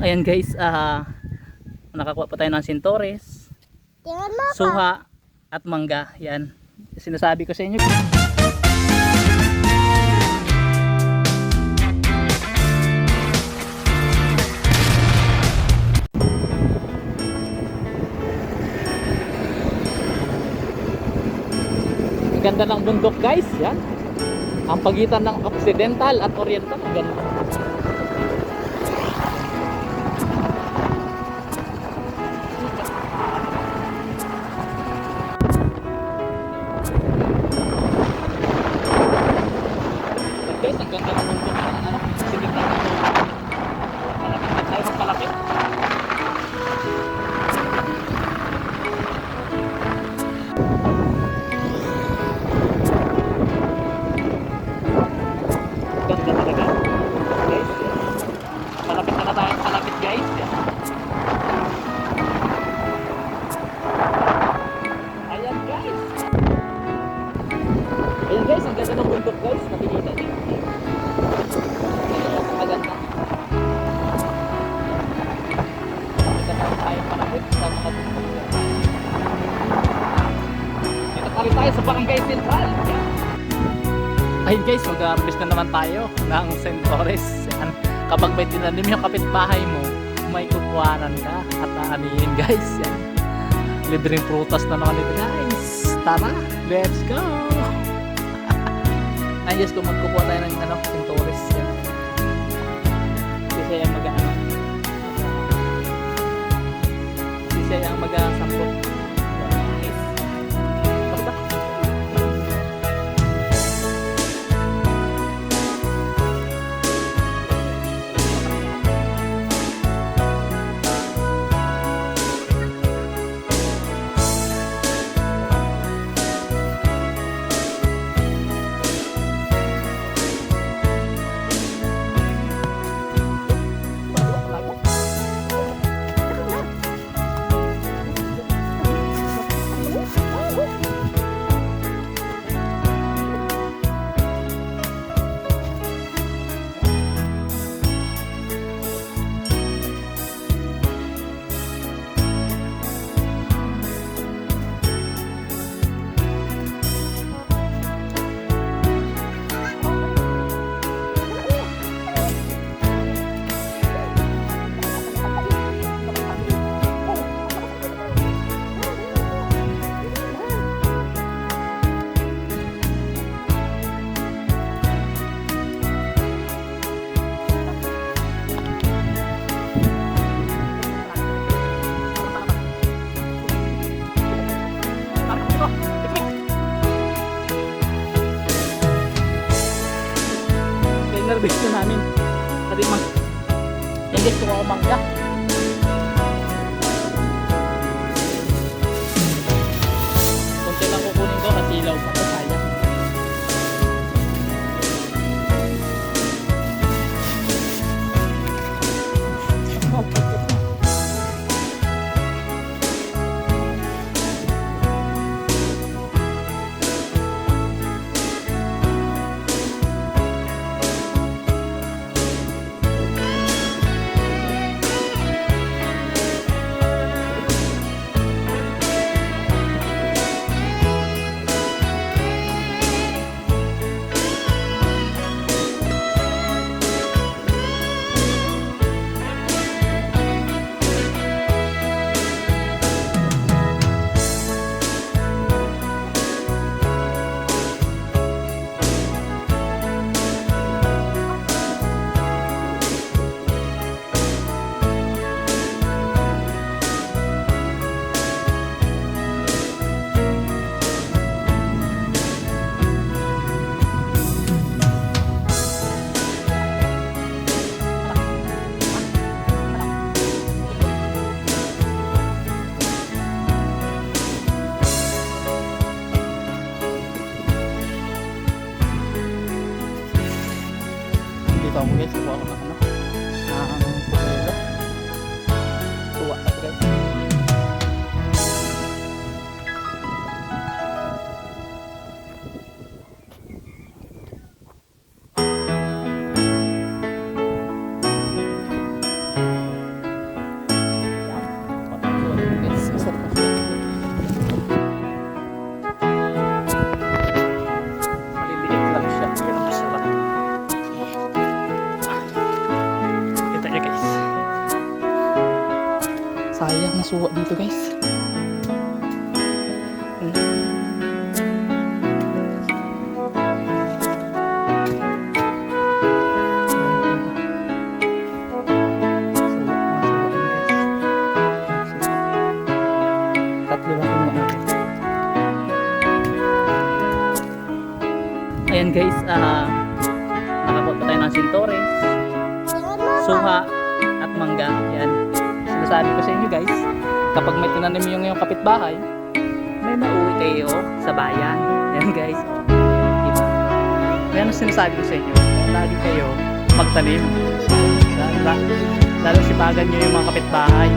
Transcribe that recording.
Ayan guys, ah nakakuha pa tayo ng sintores, suha at mangga. Yan. Sinasabi ko sa inyo. Ganda ng bundok guys, yan. Ang pagitan ng occidental at oriental, ganda. Rin tayo sa Barangay Central. Ayun guys, mag-harvest na naman tayo ng Centaurus. Yan. Kapag may tinanim yung kapitbahay mo, may kukuhanan ka at aanihin guys. Yan. Libreng prutas na naman ito guys. Tara, let's go! Ay yes, kung magkukuha tayo ng ano, Centaurus. Yan. Hindi ko ako mangga. Kunti 到了吗？Suwa dito guys. Ayan guys, ah nakabot pa tayo ng sintores, suha, at mangga. Ayan. Sinasabi ko sa inyo guys, kapag may tinanim yung yung kapitbahay, may mauwi kayo sa bayan. Ayan guys. Diba? Ayan ang sinasabi ko sa inyo. Lagi kayo magtanim. Lalo, lalo sipagan nyo yung mga kapitbahay.